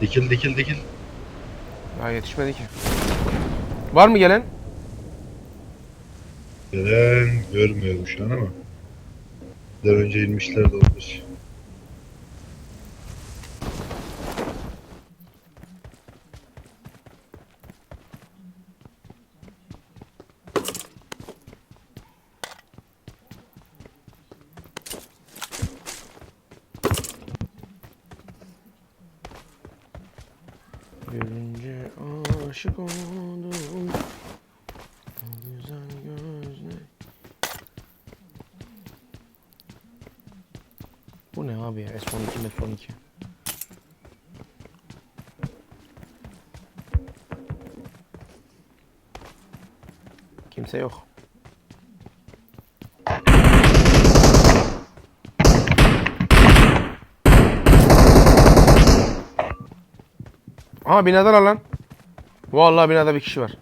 Dikil dikil dikil. Ya yetişmedi ki. Var mı gelen? Gelen görmüyorum şu an ama. Bir önce inmişler de olmuş. Görünce aşık oldum. O güzel gözler. Bu ne abi ya? S12 F12. Kimse yok. Aha binadalar lan. Vallahi binada bir kişi var.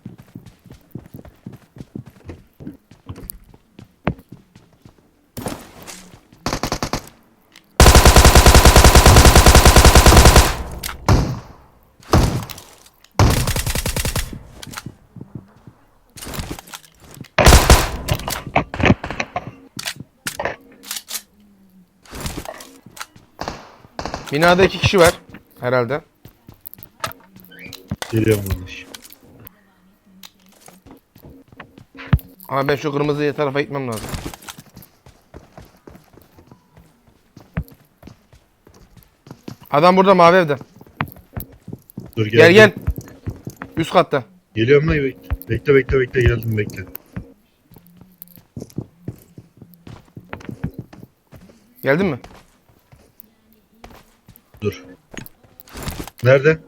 Binada iki kişi var herhalde. Geliyorum kardeş. Ama ben şu kırmızı tarafa gitmem lazım. Adam burada mavi evde. Dur Gel gel. Üst katta. Geliyorum lan bekle. Bekle bekle bekle geldim bekle. Geldin mi? Dur. Nerede?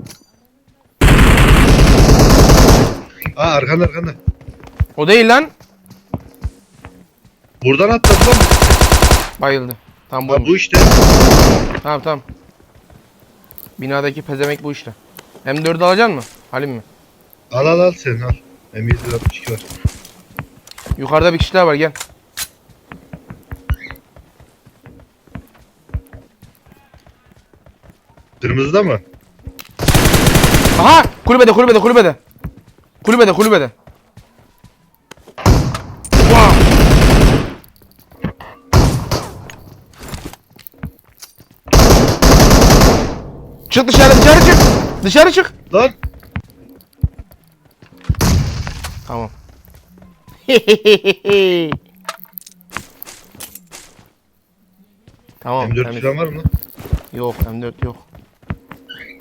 Aa arkanda arkanda. O değil lan. Buradan atladı lan. Bayıldı. Tam bu. bu işte. Tamam tamam. Binadaki pezemek bu işte. M4 alacaksın mı? Halim mi? Al al al sen al. M762 var. Yukarıda bir kişi daha var gel. Kırmızıda mı? Aha! Kulübede kulübede kulübede. Kulübede kulübede. Wow. Çık dışarı dışarı çık. Dışarı çık. Lan. Tamam. tamam. M4 temiz. falan var mı lan? Yok M4 yok.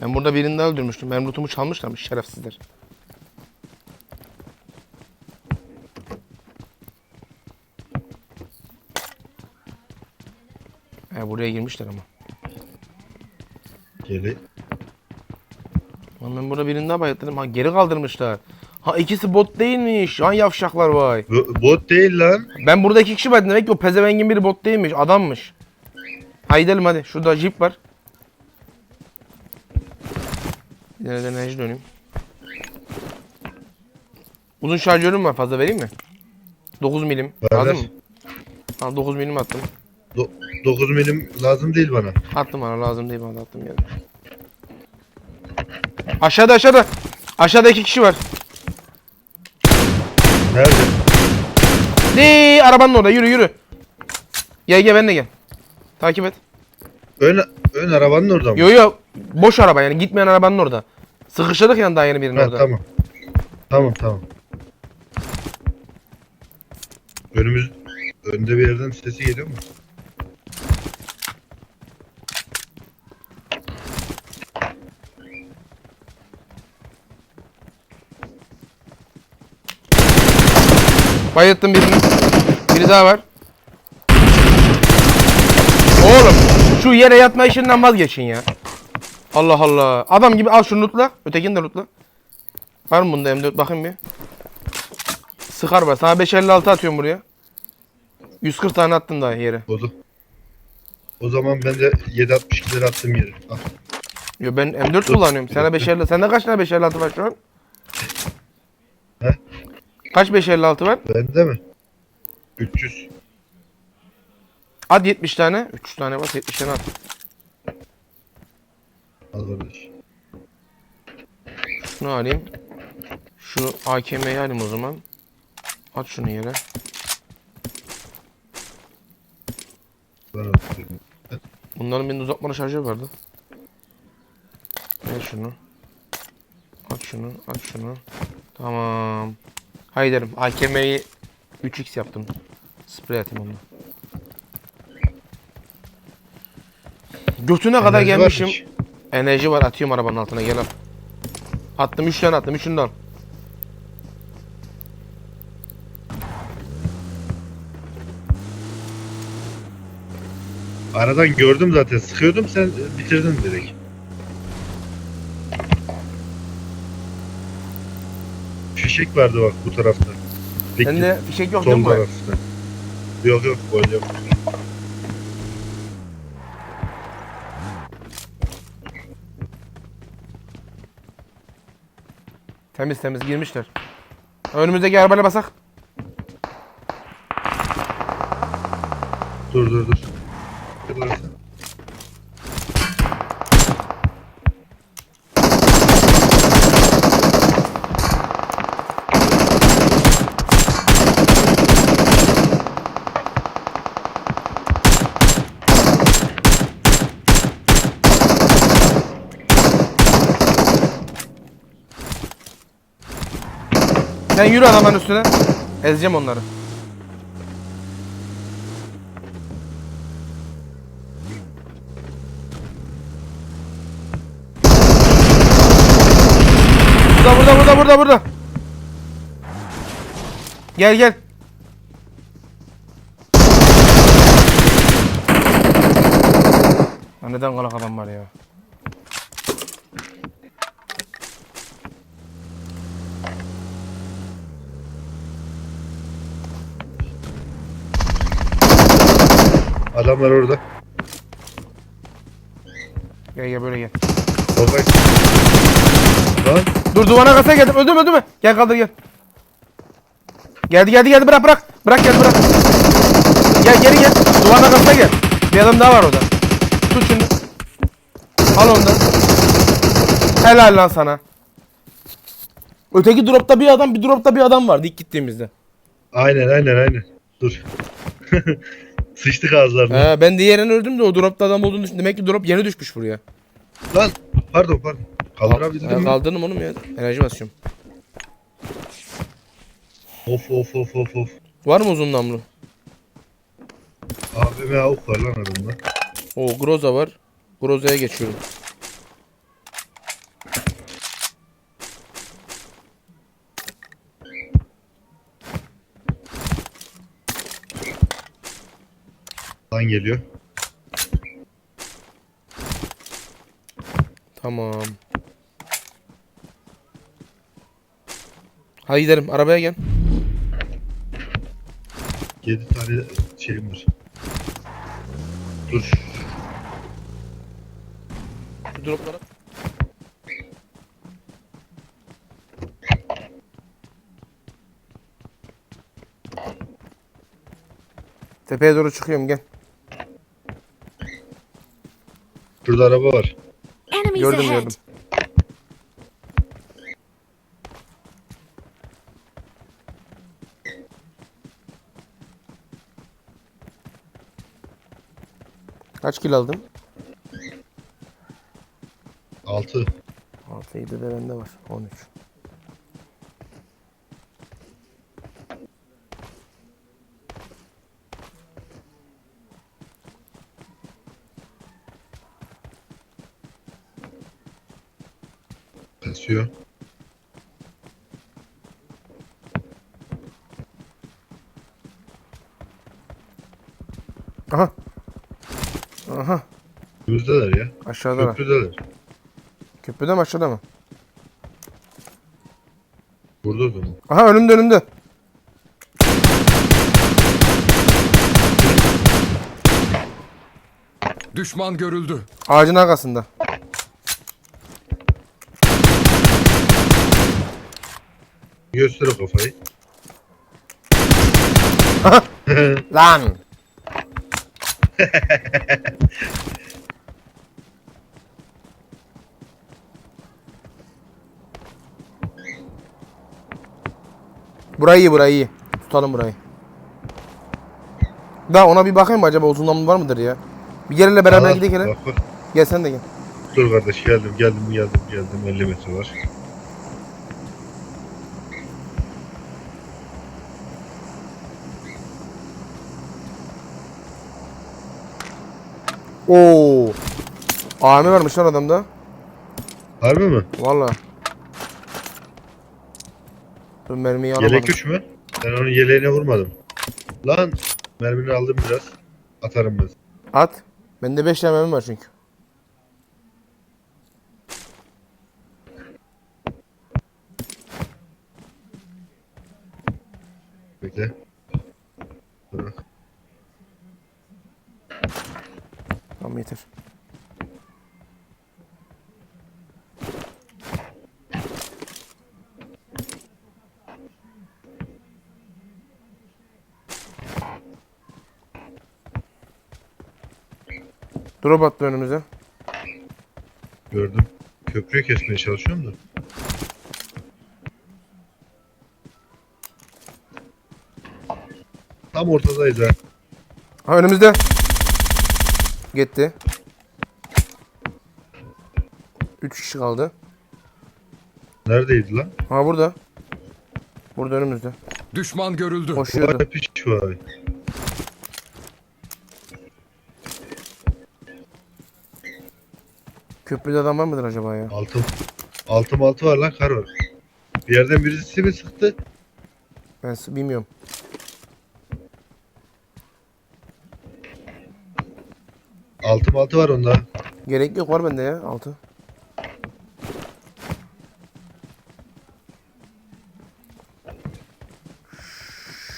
Ben burada birini daha öldürmüştüm. Benim lootumu çalmışlarmış şerefsizler. He buraya girmişler ama. Geli. Lan ben burada birini daha bayılttırdım. Ha geri kaldırmışlar. Ha ikisi bot değilmiş. Ha yavşaklar vay. Bu, bot değil lan. Ben burada iki kişi vardı. Demek ki o pezevengin biri bot değilmiş. Adammış. Haydi gidelim hadi. Şurada jeep var. Bir tane de enerji döneyim. Uzun şarjörüm var. Fazla vereyim mi? 9 milim. Lazım mı? Ha 9 milim attım. Do 9 milim lazım değil bana. Attım bana lazım değil bana attım yani. Aşağıda aşağıda. Aşağıda iki kişi var. Nerede? Dii arabanın orada yürü yürü. Gel gel ben de gel. Takip et. Ön, ön arabanın orada mı? Yo yo boş araba yani gitmeyen arabanın orada. Sıkıştırdık yani daha yeni birinin Ha, orada. tamam. Tamam tamam. Önümüz önde bir yerden sesi geliyor mu? Bayılttım birini. Biri daha var. Oğlum şu yere yatma işinden vazgeçin ya. Allah Allah. Adam gibi al şunu lootla. Ötekini de lootla. Var mı bunda M4 bakayım bir. Sıkar var. Sana 556 atıyorum buraya. 140 tane attın daha yere. O, da- o zaman ben de 7.62'leri attım yere. Al. Yo ben M4 kullanıyorum. Sana 556. Sende kaç tane 556 var şu an? He? Kaç 556 var? Bende mi? 300. At 70 tane. 3 tane var 70 tane at. Al kardeş. Şunu alayım. Şu AKM'yi alayım o zaman. At şunu yere. Bunların benim uzatmalı şarjı vardı. Ver şunu. At şunu, at şunu. Tamam. Haydi derim. AKM'yi 3x yaptım. Sprey atayım onunla. Götüne kadar Enerji gelmişim. varmış. Enerji var atıyorum arabanın altına gel al. Attım 3 tane attım 3'ünü de al. Aradan gördüm zaten. Sıkıyordum sen bitirdin direkt. Fişek vardı bak bu tarafta. Peki, Sende fişek yok değil sol mi? tarafta. Yok yok gol yok. Temiz temiz girmişler. Önümüzdeki arabayla basak. Dur dur dur. Burası. Sen yürü adamın üstüne. Ezeceğim onları. Burada burada burada burada burada. Gel gel. Neden kalak adam var ya? Adamlar orada. Gel gel böyle gel. Baba. Lan Dur duvana kasa geldim. Öldüm öldüm? Gel kaldır gel. Geldi geldi geldi bırak bırak. Bırak gel bırak. Gel geri gel. Duvana kasa gel. Bir adam daha var orada. Tut şunu. Al ondan. Helal lan sana. Öteki dropta bir adam bir dropta bir adam vardı ilk gittiğimizde. aynen aynen aynen. Dur. Sıçtık ağızlarına. He, ben diğerini öldüm de o dropta adam olduğunu düşündüm. Demek ki drop yeni düşmüş buraya. Lan pardon pardon. Kaldırabildim Ha, mi? kaldırdım oğlum ya. Enerji basıyorum. Of of of of of. Var mı uzun namlu? AVM avuk var lan adamda. O Groza var. Groza'ya geçiyorum. Lan geliyor. Tamam. Hadi gidelim. Arabaya gel. 7 tane şeyim var. Dur. Şu droplara. Tepeye doğru çıkıyorum gel. Şurada araba var. Enemies Gördüm ahead. gördüm. Kaç kilo aldın? 6. 6 7 de bende var. 13. Kasıyor. Aha. Aha. Yüzdeler ya. Aşağıda var. Köprüdeler. Köprüde mi aşağıda mı? Burada zaman. Aha önümde önümde. Düşman görüldü. Ağacın arkasında. Göster o kafayı. Lan. burayı iyi, burayı iyi. Tutalım burayı. Daha ona bir bakayım mı acaba uzun namlu var mıdır ya? Bir gel beraber gidelim Gel sen de gel. Dur kardeş geldim geldim geldim geldim 50 metre var. Oo. AM varmış lan adamda. Harbi mi? Valla. Dur mermiyi alamadım. Yelek 3 mü? Ben onun yeleğine vurmadım. Lan mermini aldım biraz. Atarım ben. At. Bende 5 tane mermi var çünkü. Bekle. Bırak. Tamam yeter. Drop attı önümüze. Gördüm. Köprüyü kesmeye çalışıyorum da. Tam ortadayız ha. Ha önümüzde. Gitti. 3 kişi kaldı. Neredeydi lan? Ha burada. Burada önümüzde. Düşman görüldü. Koşuyordu. Vay piç vay. Köprüde adam var mıdır acaba ya? Altım. Altım altı var lan kar var. Bir yerden birisi mi sıktı? Ben bilmiyorum. Altım altı var onda. Gerek yok var bende ya altı.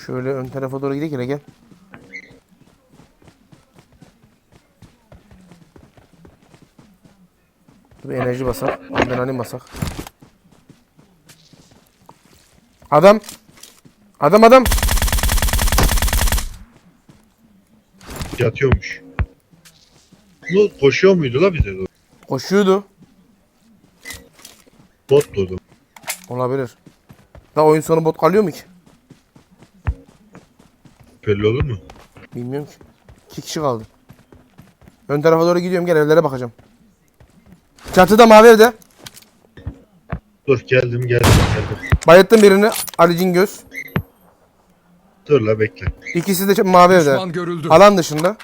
Şöyle ön tarafa doğru gidelim hele gel. Bir enerji basak. Adrenalin basak. Adam. Adam adam. Yatıyormuş. Bu koşuyor muydu la bize doğru? Koşuyordu. Bot doğdu. Olabilir. Da oyun sonu bot kalıyor mu ki? Belli olur mu? Bilmiyorum ki. İki kişi kaldı. Ön tarafa doğru gidiyorum. Gel evlere bakacağım. Çatıda mavi evde. Dur geldim geldim geldim. Bayılttım birini. Ali Cingöz. Dur la bekle. İkisi de mavi evde. Düşman görüldü. Alan dışında.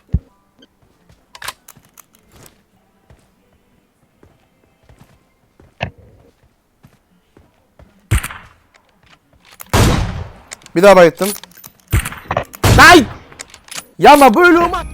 Bir daha bayılttım. Ay! Ya ama böyle olmaz.